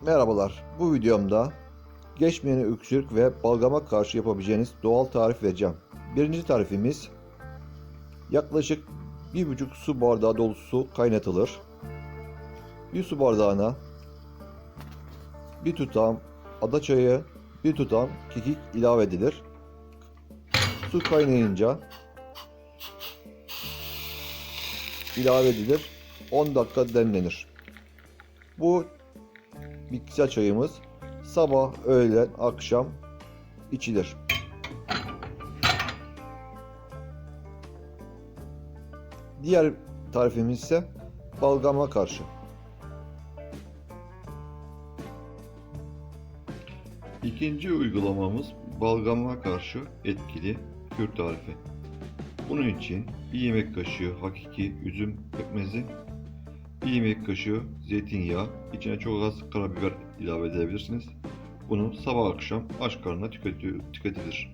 Merhabalar. Bu videomda geçmeyen öksürük ve balgama karşı yapabileceğiniz doğal tarif vereceğim. Birinci tarifimiz yaklaşık 1,5 su bardağı dolusu su kaynatılır. Bir su bardağına bir tutam ada çayı, bir tutam kekik ilave edilir. Su kaynayınca ilave edilir. 10 dakika demlenir. Bu bitkisel çayımız sabah, öğlen, akşam içilir. Diğer tarifimiz ise balgama karşı. İkinci uygulamamız balgama karşı etkili kür tarifi. Bunun için bir yemek kaşığı hakiki üzüm pekmezi, bir yemek kaşığı zeytinyağı, içine çok az karabiber ilave edebilirsiniz. Bunu sabah akşam aç karnına tüketilir.